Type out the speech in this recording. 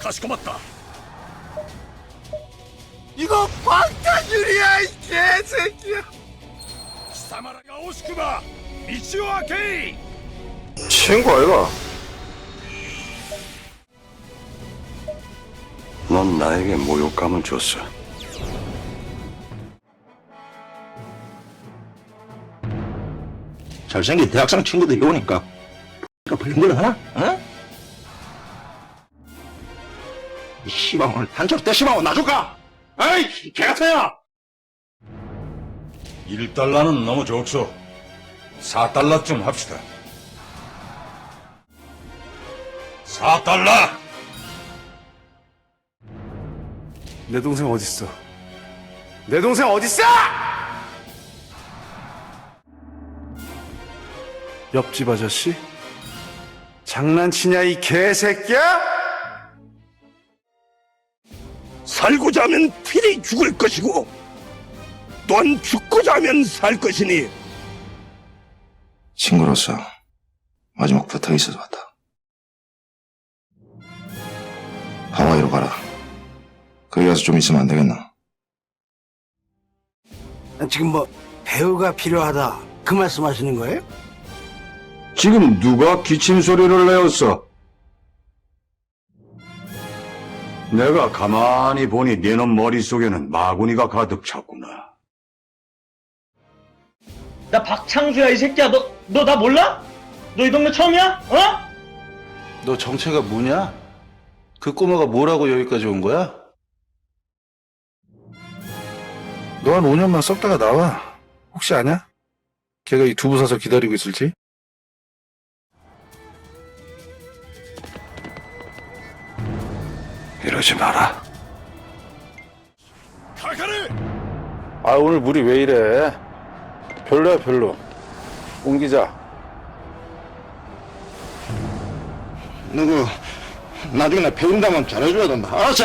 가시고맙다. 이거 방탄유리야 이 개새끼야. 사마라가 오스쿠바 미치오아 케이. 친구 아이가. 넌 나에게 모욕감을 줬어. 잘생긴 대학생 친구들이 오니까 그러니까 별걸 하나? 어? 어? 이 씨발 오늘 한쪽 떼씹하고 놔줄까? 아이 개같아야! 1달러는 너무 적소. 4달러쯤 합시다. 4달러! 내 동생 어딨어? 내 동생 어딨어? 옆집 아저씨? 장난치냐 이 개새끼야 살고자 하면 필히 죽을 것이고 또한 죽고자 하면 살 것이니 친구로서 마지막 부탁이 있어서 왔다. 하와이로 가라. 거기 가서 좀 있으면 안 되겠나? 지금 뭐 배우가 필요하다 그 말씀하시는 거예요? 지금 누가 기침 소리를 내었어? 내가 가만히 보니 네놈 머릿속에는 마구니가 가득 찼구나. 나 박창수야 이 새끼야 너 너 나 몰라? 너 이 동네 처음이야? 어? 너 정체가 뭐냐? 그 꼬마가 뭐라고 여기까지 온 거야? 너 한 5년만 썩다가 나와. 혹시 아냐? 걔가 이 두부 사서 기다리고 있을지? 이러지 마라. 아 오늘 물이 왜 이래? 별로야 별로. 옮기자. 누구 나중에 나 배운다면 잘해줘야 된다. 알았지?